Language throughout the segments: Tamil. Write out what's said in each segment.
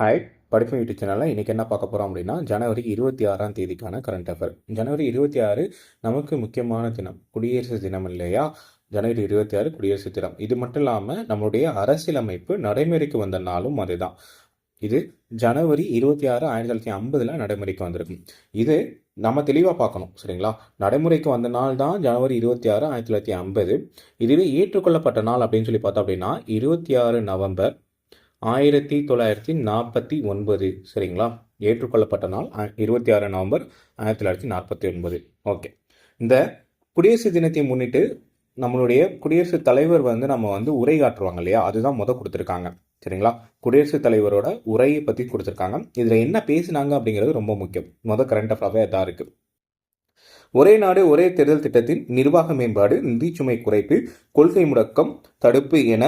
ஹாய் படிப்பு யூடியூப் சேனலில் இன்றைக்கி என்ன பார்க்க போகிறோம் அப்படின்னா ஜனவரி இருபத்தி ஆறாம் தேதிக்கான கரண்ட் அஃபேர் ஜனவரி இருபத்தி ஆறு நமக்கு முக்கியமான தினம். குடியரசு தினம் இல்லையா? ஜனவரி இருபத்தி ஆறு குடியரசு தினம். இது மட்டும் இல்லாமல் நம்மளுடைய அரசியலமைப்பு நடைமுறைக்கு வந்த நாளும் அதுதான். இது ஜனவரி இருபத்தி ஆறு ஆயிரத்தி தொள்ளாயிரத்தி ஐம்பதில் நடைமுறைக்கு வந்திருக்கும். இது நம்ம தெளிவாக பார்க்கணும் சரிங்களா? நடைமுறைக்கு வந்த நாள் தான் ஜனவரி இருபத்தி ஆறு ஆயிரத்தி தொள்ளாயிரத்தி ஐம்பது. இதுவே ஏற்றுக்கொள்ளப்பட்ட நாள் அப்படின்னு சொல்லி பார்த்தோம் அப்படின்னா இருபத்தி ஆறு நவம்பர் ஆயிரத்தி தொள்ளாயிரத்தி நாற்பத்தி ஒன்பது சரிங்களா? ஏற்றுக்கொள்ளப்பட்ட நாள் இருபத்தி ஆறு நவம்பர் ஆயிரத்தி தொள்ளாயிரத்தி நாற்பத்தி ஒன்பது. ஓகே. இந்த குடியரசு தினத்தை முன்னிட்டு நம்மளுடைய குடியரசுத் தலைவர் வந்து நம்ம வந்து உரை ஆற்றுவாங்க இல்லையா? அதுதான் முத கொடுத்துருக்காங்க. சரிங்களா? குடியரசுத் தலைவரோட உரையை பற்றி கொடுத்துருக்காங்க. இதில் என்ன பேசினாங்க அப்படிங்கிறது ரொம்ப முக்கியம். முத கரண்ட் அஃபேர்வே தான் இருக்குது ஒரே நாடு ஒரே தேர்தல் திட்டத்தின் நிர்வாக மேம்பாடு நிதிச்சுமை குறைப்பு கொள்கை முடக்கம் தடுப்பு என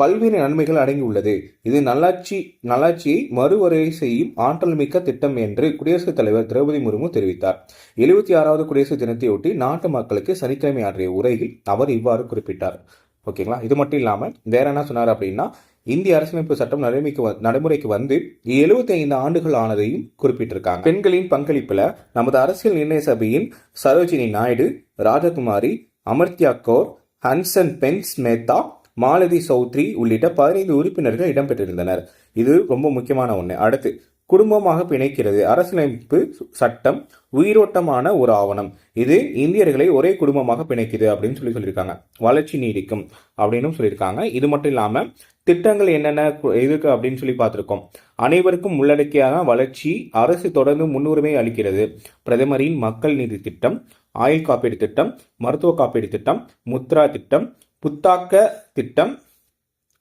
பல்வேறு நன்மைகள் அடங்கியுள்ளது. இது நல்லாட்சி நல்லாட்சியை மறுவரை செய்யும் ஆற்றல் மிக்க திட்டம் என்று குடியரசுத் தலைவர் திரௌபதி முர்மு தெரிவித்தார். எழுபத்தி ஆறாவது குடியரசு தினத்தையொட்டி நாட்டு மக்களுக்கு சனிக்கிழமை ஆற்றிய உரையில் அவர் இவ்வாறு குறிப்பிட்டார். ஓகேங்களா? இது மட்டும் இல்லாமல் வேற என்ன சொன்னார் அப்படின்னா இந்திய அரசமைப்பு சட்டம் நடைமுறைக்கு நடைமுறைக்கு வந்து 75 ஆண்டுகள் ஆனதையும் குறிப்பிட்டிருக்காங்க. பெண்களின் பங்களிப்புல நமது அரசியல் நிர்ணய சபையின் சரோஜினி நாயுடு ராஜகுமாரி அமர்த்யா கோர் ஹன்சன் பென்ஸ் மேத்தா மாலதி சௌத்ரி உள்ளிட்ட பதினைந்து உறுப்பினர்கள் இடம்பெற்றிருந்தனர். இது ரொம்ப முக்கியமான ஒன்று அடுத்து குடும்பமாக பிணைக்கிறது அரசியலமைப்பு சட்டம் உயிரோட்டமான ஒரு ஆவணம். இது இந்தியர்களை ஒரே குடும்பமாக பிணைக்குது அப்படின்னு சொல்லி சொல்லியிருக்காங்க. வளர்ச்சி நீடிக்கும் அப்படின்னு சொல்லியிருக்காங்க. இது மட்டும் இல்லாமல் திட்டங்கள் என்னென்ன கு- இருக்கு அப்படின்னு சொல்லி பார்த்துருக்கோம். அனைவருக்கும் உள்ளடக்கியான வளர்ச்சி அரசு தொடர்ந்து முன்னுரிமை அளிக்கிறது. பிரதமரின் மக்கள் நிதி திட்டம் ஆயுள் காப்பீடு திட்டம் மருத்துவ காப்பீடு திட்டம் முத்ரா திட்டம் புத்தாக்க திட்டம்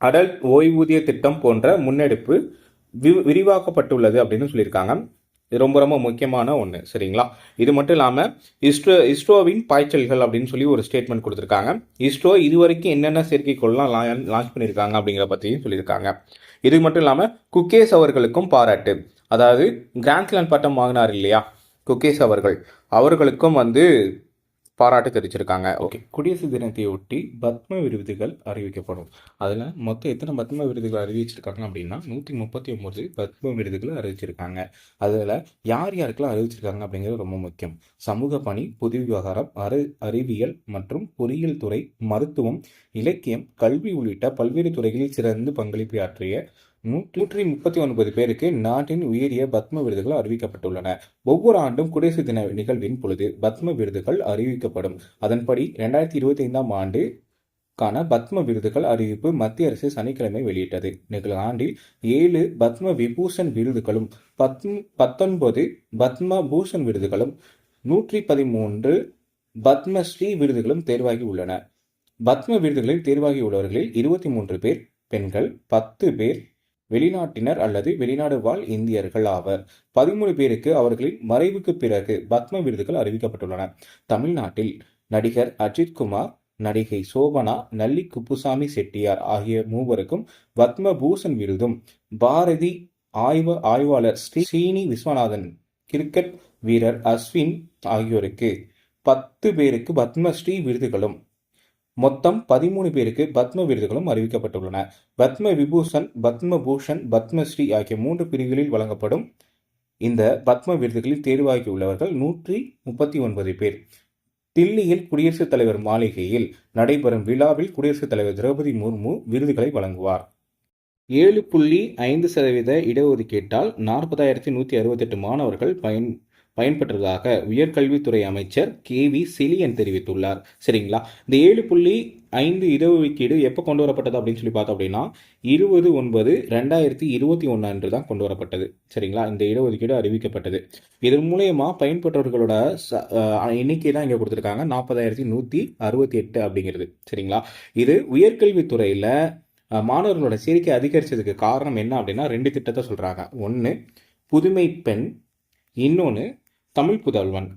அடல்ட் ஓய்வூதிய திட்டம் போன்ற முன்னெடுப்பு வி- விரிவாக்கப்பட்டுள்ளது அப்படின்னு சொல்லியிருக்காங்க. இது ரொம்ப ரொம்ப முக்கியமான ஒன்று சரிங்களா? இது மட்டும் இல்லாமல் இஸ்ரோ இஸ்ரோவின் பாய்ச்சல்கள் அப்படின்னு சொல்லி ஒரு ஸ்டேட்மெண்ட் கொடுத்துருக்காங்க. இஸ்ரோ இதுவரைக்கும் என்னென்ன செயற்கைக்கோள்லாம் லான்ச் பண்ணியிருக்காங்க அப்படிங்கிற பற்றியும் சொல்லியிருக்காங்க. இது மட்டும் இல்லாமல் குக்கேஸ் அவர்களுக்கும் பாராட்டு. அதாவது கிராண்ட்ஸ்லேண்ட் பட்டம் வாங்கினார் இல்லையா? குக்கேஸ் அவர்கள். அவர்களுக்கும் வந்து பாராட்டு தெரிவிச்சிருக்காங்க ஓகே. குடியரசு தினத்தையொட்டி பத்ம விருதுகள் அறிவிக்கப்படும். அதில் மொத்தம் எத்தனை பத்ம விருதுகள் அறிவிச்சிருக்காங்க அப்படின்னா நூற்றி முப்பத்தி ஒம்பது பத்ம விருதுகள் அறிவிச்சிருக்காங்க. அதில் யார் யாருக்கெல்லாம் அறிவிச்சிருக்காங்க அப்படிங்கிறது ரொம்ப முக்கியம். சமூக பணி பொது விவகாரம் அறி அறிவியல் மற்றும் பொறியியல் துறை மருத்துவம் இலக்கியம் கல்வி உள்ளிட்ட பல்வேறு துறைகளில் சிறந்து பங்களிப்பு ஆற்றிய நூற்றி முப்பத்தி ஒன்பது பேருக்கு நாட்டின் உயரிய பத்ம விருதுகள் அறிவிக்கப்பட்டுள்ளன. ஒவ்வொரு ஆண்டும் குடியரசு தின நிகழ்வின் பொழுது பத்ம விருதுகள் அறிவிக்கப்படும். அதன்படி ரெண்டாயிரத்தி இருபத்தி ஐந்தாம் ஆண்டு கான பத்ம விருதுகள் அறிவிப்பு மத்திய அரசு சனிக்கிழமை வெளியிட்டது. நிகழாண்டில் ஏழு பத்ம விபூஷன் விருதுகளும் பத்ம பத்தொன்பது பத்ம பூஷன் விருதுகளும் நூற்றி பதிமூன்று பத்மஸ்ரீ விருதுகளும் தேர்வாகி உள்ளன. பத்ம விருதுகளில் தேர்வாகி உள்ளவர்களில் இருபத்தி மூன்று பேர் பெண்கள் பத்து பேர் வெளிநாட்டினர் அல்லது வெளிநாடு வாழ் இந்தியர்கள் ஆவர். பதிமூணு பேருக்கு அவர்களின் மறைவுக்கு பிறகு பத்ம விருதுகள் அறிவிக்கப்பட்டுள்ளன. தமிழ்நாட்டில் நடிகர் அஜித்குமார் நடிகை சோபனா நல்லி குப்புசாமி செட்டியார் ஆகிய மூவருக்கும் பத்ம பூஷன் விருதும். பாரதி ஆய்வ ஆய்வாளர் ஸ்ரீ ஸ்ரீனி விஸ்வநாதன் கிரிக்கெட் வீரர் அஸ்வின் ஆகியோருக்கு பத்து பேருக்கு பத்மஸ்ரீ விருதுகளும். மொத்தம் பதிமூணு பேருக்கு பத்ம விருதுகளும் அறிவிக்கப்பட்டுள்ளன. பத்ம விபூஷன் பத்ம பூஷன் பத்மஸ்ரீ ஆகிய மூன்று பிரிவுகளில் வழங்கப்படும் இந்த பத்ம விருதுகளில் தேர்வாகியுள்ளவர்கள் நூற்றி முப்பத்தி ஒன்பது பேர். தில்லியில் குடியரசுத் தலைவர் மாளிகையில் நடைபெறும் விழாவில் குடியரசுத் தலைவர் திரௌபதி முர்மு விருதுகளை வழங்குவார். ஏழு புள்ளி ஐந்து சதவீத இடஒதுக்கீட்டால் நாற்பதாயிரத்தி நூற்றி அறுபத்தெட்டு மாணவர்கள் பயன் பயன்பெற்றதாக உயர்கல்வித்துறை அமைச்சர் கே வி சிலியன் தெரிவித்துள்ளார். சரிங்களா? இந்த ஏழு புள்ளி ஐந்து இடஒதுக்கீடு எப்போ கொண்டு வரப்பட்டது அப்படின்னு சொல்லி பார்த்தோம் அப்படின்னா இருபது ஒன்பது ரெண்டாயிரத்தி இருபத்தி ஒன்று அன்று தான் கொண்டு வரப்பட்டது. சரிங்களா? இந்த இடஒதுக்கீடு அறிவிக்கப்பட்டது. இதன் மூலயமா பயன்பெற்றவர்களோட ச- எண்ணிக்கை தான் இங்கே கொடுத்துருக்காங்க. நாற்பதாயிரத்தி நூற்றி அறுபத்தி எட்டு அப்படிங்கிறது. சரிங்களா? இது உயர்கல்வித்துறையில் மாணவர்களோட சேர்க்கை அதிகரிச்சதுக்கு காரணம் என்ன அப்படின்னா ரெண்டு திட்டத்தை சொல்கிறாங்க ஒன்று புதுமை பெண் இன்னொன்று தமிழ் புதல்வன்.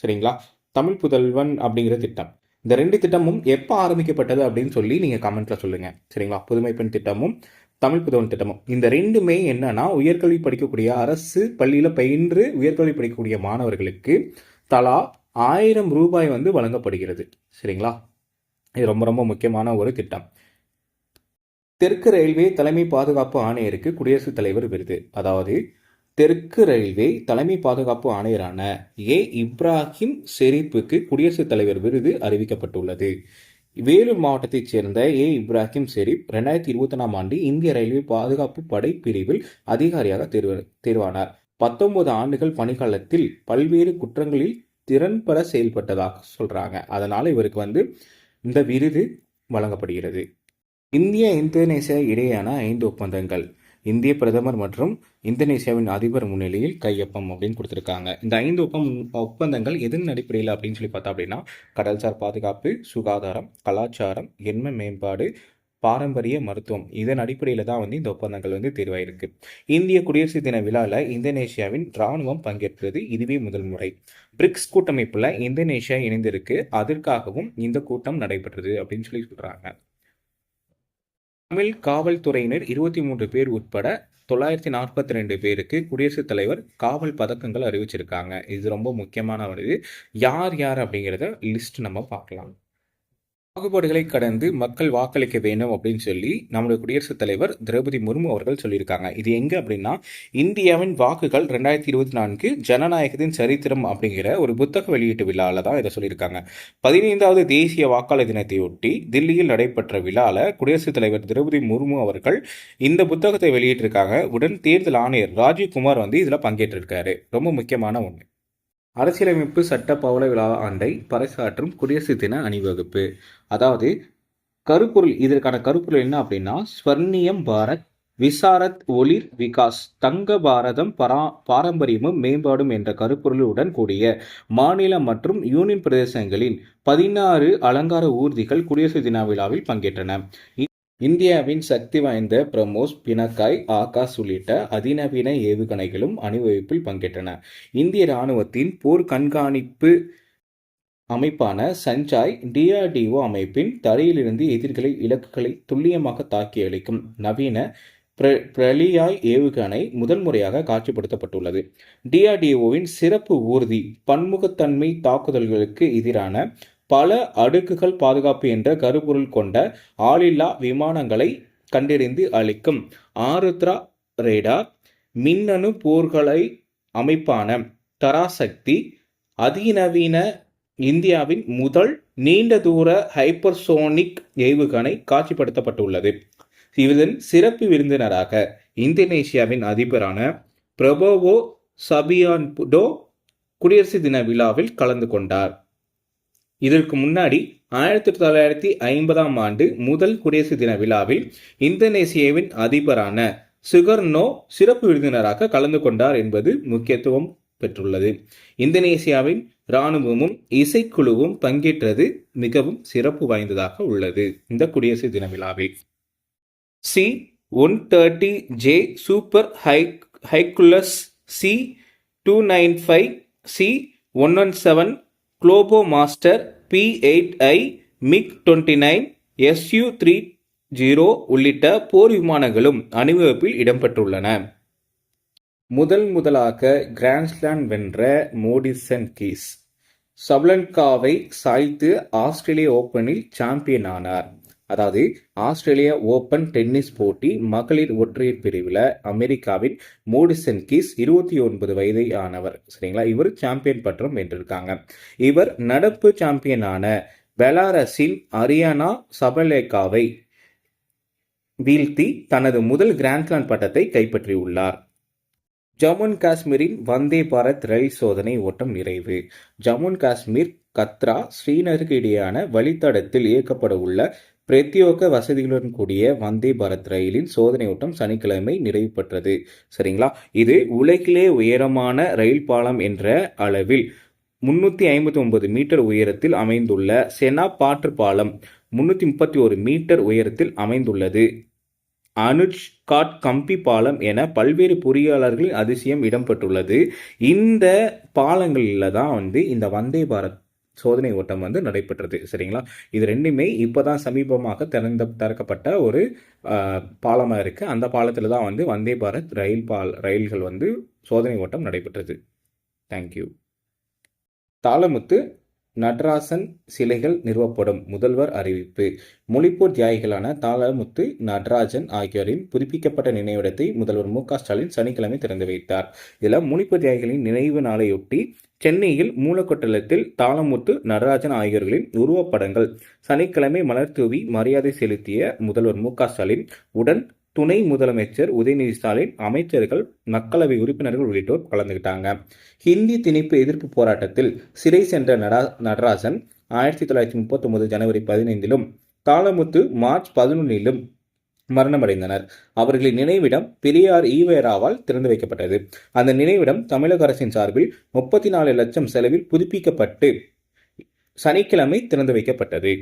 சரிங்களா? தமிழ் புதல்வன் அப்படிங்கிற திட்டம். இந்த ரெண்டு திட்டமும் எப்போ ஆரம்பிக்கப்பட்டது அப்படின்னு சொல்லி நீங்கள் கமெண்ட்ல சொல்லுங்கள் சரிங்களா? புதுமை பெண் திட்டமும் தமிழ் புதவன் திட்டமும். இந்த ரெண்டுமே என்னன்னா உயர்கல்வி படிக்கக்கூடிய அரசு பள்ளியில் பயின்று உயர்கல்வி படிக்கக்கூடிய மாணவர்களுக்கு தலா ஆயிரம் ரூபாய் வந்து வழங்கப்படுகிறது. சரிங்களா? இது ரொம்ப ரொம்ப முக்கியமான ஒரு திட்டம். தெற்கு ரயில்வே தலைமை பாதுகாப்பு ஆணையருக்கு குடியரசுத் தலைவர் விருது. அதாவது தெற்கு ரயில்வே தலைமை பாதுகாப்பு ஆணையரான ஏ. இப்ராஹிம் ஷெரீப்புக்கு குடியரசுத் தலைவர் விருது அறிவிக்கப்பட்டுள்ளது. வேலூர் மாவட்டத்தைச் சேர்ந்த ஏ. இப்ராஹிம் ஷெரீப் ரெண்டாயிரத்தி இருபத்தி ஒன்றாம் ஆண்டு இந்திய ரயில்வே பாதுகாப்பு படை பிரிவில் அதிகாரியாக தேர்வு தேர்வானார். பத்தொன்பது ஆண்டுகள் பணிக்காலத்தில் பல்வேறு குற்றங்களில் திறன்பட செயல்பட்டதாக சொல்றாங்க. அதனால இவருக்கு வந்து இந்த விருது வழங்கப்படுகிறது. இந்தியா இந்தோனேசியா இடையேயான ஐந்து ஒப்பந்தங்கள். இந்திய பிரதமர் மற்றும் இந்தோனேசியாவின் அதிபர் முன்னிலையில் கையொப்பம் அப்படின்னு கொடுத்துருக்காங்க. இந்த ஐந்து ஒப்பம் ஒப்பந்தங்கள் எதன் அடிப்படையில் அப்படின்னு சொல்லி பார்த்தா அப்படின்னா கடல்சார் பாதுகாப்பு சுகாதாரம் கலாச்சாரம் எண்ம மேம்பாடு பாரம்பரிய மருத்துவம். இதன் அடிப்படையில் தான் வந்து இந்த ஒப்பந்தங்கள் வந்து தெரிவாயிருக்கு. இந்திய குடியரசு தின விழாவில் இந்தோனேஷியாவின் இராணுவம் பங்கேற்றது இதுவே முதல் முறை. பிரிக்ஸ் கூட்டமைப்பில் இந்தோனேஷியா இணைந்திருக்கு. அதற்காகவும் இந்த கூட்டம் நடைபெற்றது அப்படின்னு சொல்லி சொல்கிறாங்க தமிழ் காவல்துறையினர் இருபத்தி மூன்று பேர் உட்பட தொள்ளாயிரத்தி நாற்பத்தி ரெண்டு பேருக்கு குடியரசுத் தலைவர் காவல் பதக்கங்கள் அறிவிச்சிருக்காங்க. இது ரொம்ப முக்கியமான ஒரு இது. யார் யார் அப்படிங்கிறத லிஸ்ட் நம்ம பார்க்கலாம். பாகுபாடுகளை கடந்து மக்கள் வாக்களிக்க வேண்டும் அப்படின்னு சொல்லி நம்முடைய குடியரசுத் தலைவர் திரௌபதி முர்மு அவர்கள் சொல்லியிருக்காங்க. இது எங்க அப்படின்னா இந்தியாவின் வாக்குகள் ரெண்டாயிரத்தி இருபத்தி நான்கு ஜனநாயகத்தின் சரித்திரம் அப்படிங்கிற ஒரு புத்தக வெளியீட்டு விழாவில் தான் இதை சொல்லியிருக்காங்க. பதினைந்தாவது தேசிய வாக்காளர் தினத்தையொட்டி தில்லியில் நடைபெற்ற விழாவில் குடியரசுத் தலைவர் திரௌபதி முர்மு அவர்கள் இந்த புத்தகத்தை வெளியிட்டிருக்காங்க. உடன் தேர்தல் ஆணையர் ராஜீவ்குமார் வந்து இதில் பங்கேற்றிருக்காரு. ரொம்ப முக்கியமான ஒன்று அரசியலமைப்பு சட்ட பவள விழா ஆண்டை பறைசாற்றும் குடியரசு தின அணிவகுப்பு. அதாவது கருப்பொருள் இதற்கான கருப்பொருள் என்ன அப்படின்னா ஸ்வர்ணியம் பாரத் விசாரத் ஒளிர் விகாஸ் தங்க பாரதம் பரா பாரம்பரியமும் மேம்பாடும் என்ற கருப்பொருளுடன் கூடிய மாநில மற்றும் யூனியன் பிரதேசங்களின் பதினாறு அலங்கார ஊர்திகள் குடியரசு தின விழாவில் பங்கேற்றன. இந்தியாவின் சக்தி வாய்ந்த பிரமோஸ் பினக்காய் ஆகாஷ் உள்ளிட்ட அதிநவீன ஏவுகணைகளும் அணிவகுப்பில் பங்கேற்றன. இந்திய இராணுவத்தின் போர் கண்காணிப்பு அமைப்பான சஞ்சாய் டிஆர்டிஓ அமைப்பின் தரையிலிருந்து எதிர்களை இலக்குகளை துல்லியமாக தாக்கி அளிக்கும் நவீன பிரலியாய் ஏவுகணை முதல் முறையாக காட்சிப்படுத்தப்பட்டுள்ளது. டிஆர்டிஓவின் சிறப்பு ஊர்தி பன்முகத்தன்மை தாக்குதல்களுக்கு எதிரான பல அடுக்குகள் பாதுகாப்பு என்ற கருப்பொருள் கொண்ட ஆளில்லா விமானங்களை கண்டறிந்து அளிக்கும் ஆருத்ரா ரேடார் மின்னணு போர்களை அமைப்பான தராசக்தி அதிநவீன இந்தியாவின் முதல் நீண்ட தூர ஹைப்பர்சோனிக் ஏவுகணை காட்சிப்படுத்தப்பட்டுள்ளது. இதன் சிறப்பு விருந்தினராக இந்தோனேஷியாவின் அதிபரான பிரபோவோ சபியான்புடோ குடியரசு தின விழாவில் கலந்து கொண்டார். இதற்கு முன்னாடி ஆயிரத்தி தொள்ளாயிரத்தி ஐம்பதாம் ஆண்டு முதல் குடியரசு தின விழாவில் இந்தோனேசியாவின் அதிபரான சுகர்னோ சிறப்பு விருந்தினராக கலந்து கொண்டார் என்பது முக்கியத்துவம் பெற்றுள்ளது. இந்தோனேசியாவின் இராணுவமும் இசைக்குழுவும் பங்கேற்றது மிகவும் சிறப்பு வாய்ந்ததாக உள்ளது இந்த குடியரசு தின விழாவில். C one thirty J super high Hercules C two nine five C one one seven Globemaster P eight I MiG twenty nine SU three zero உள்ளிட்ட போர் விமானங்களும் அணிவகுப்பில் இடம்பெற்றுள்ளன. முதல் முதலாக கிராண்ட்ஸ்லாண்ட் வென்ற மோடிசன் கீஸ். சப்லன்காவை சாய்த்து ஆஸ்திரேலிய ஓப்பனில் சாம்பியன் ஆனார் அதாவது ஆஸ்திரேலிய ஓபன் டென்னிஸ் போட்டி மகளிர் ஒற்றையர் பிரிவில் அமெரிக்காவின் மோடிசன் கீஸ் இருபத்தி ஒன்பது வயதை ஆனவர். சரிங்களா? இவர் சாம்பியன் பட்டம் வென்றிருக்காங்க. இவர் நடப்பு சாம்பியனான பெலாரஸின் அரியானா சபலேகாவை வீழ்த்தி தனது முதல் கிராண்ட்ஸ்லாண்ட் பட்டத்தை கைப்பற்றியுள்ளார். ஜம்மு காஷ்மீரின் வந்தே பாரத் ரயில் சோதனை ஓட்டம் நிறைவு. ஜம்மு காஷ்மீர் கத்ரா ஸ்ரீநகருக்கு இடையேயான வழித்தடத்தில் இயக்கப்பட உள்ள பிரத்யோக வசதிகளுடன் கூடிய வந்தே பாரத் ரயிலின் சோதனை ஓட்டம் சனிக்கிழமை நிறைவு பெற்றது. சரிங்களா? இது உலகிலே உயரமான ரயில் பாலம் என்ற அளவில் முன்னூற்றி ஐம்பத்தி ஒன்பது மீட்டர் உயரத்தில் அமைந்துள்ள செனா பாற்று பாலம் முன்னூற்றி முப்பத்தி ஒரு மீட்டர் உயரத்தில் அமைந்துள்ளது. அனுஜ் காட் கம்பி பாலம் என பல்வேறு பொறியாளர்களின் அதிசயம் இடம்பெற்றுள்ளது. இந்த பாலங்களில் தான் வந்து இந்த வந்தே பாரத் சோதனை ஓட்டம் வந்து நடைபெற்றது சரிங்களா? இது ரெண்டுமே இப்போ தான் சமீபமாக திறந்த திறக்கப்பட்ட ஒரு பாலமாக இருக்குது அந்த பாலத்தில் தான் வந்து வந்தே பாரத் ரயில் பால் ரயில்கள் வந்து சோதனை ஓட்டம் நடைபெற்றது. தேங்க்யூ தாளமுத்து நடராசன் சிலைகள் நிறுவப்படும் முதல்வர் அறிவிப்பு. மொழிப்போர் தியாகிகளான தாளமுத்து நடராஜன் ஆகியோரின் புதுப்பிக்கப்பட்ட நினைவிடத்தை முதல்வர் மு ஸ்டாலின் சனிக்கிழமை திறந்து வைத்தார். இதில் மொழிப்போர் தியாகிகளின் நினைவு நாளையொட்டி சென்னையில் மூலக்கொட்டலத்தில் தாளமுத்து நடராஜன் ஆகியோர்களின் உருவப்படங்கள். சனிக்கிழமை மலர் தூவி மரியாதை செலுத்திய முதல்வர் மு ஸ்டாலின் உடன் துணை முதலமைச்சர் உதயநிதி ஸ்டாலின் அமைச்சர்கள் மக்களவை உறுப்பினர்கள் உள்ளிட்டோர் கலந்துக்கிட்டாங்க ஹிந்தி திணிப்பு எதிர்ப்பு போராட்டத்தில் சிறை சென்ற நடா நடராசன் ஆயிரத்தி தொள்ளாயிரத்தி முப்பத்தொன்பது ஜனவரி பதினைந்திலும் காலமுத்து மார்ச் பதினொன்னிலும் மரணமடைந்தனர். அவர்களின் நினைவிடம் பெரியார் ஈவேராவால் திறந்து வைக்கப்பட்டது. அந்த நினைவிடம் தமிழக அரசின் சார்பில் முப்பத்தி நாலு லட்சம் செலவில் புதுப்பிக்கப்பட்டு சனிக்கிழமை திறந்து வைக்கப்பட்டது.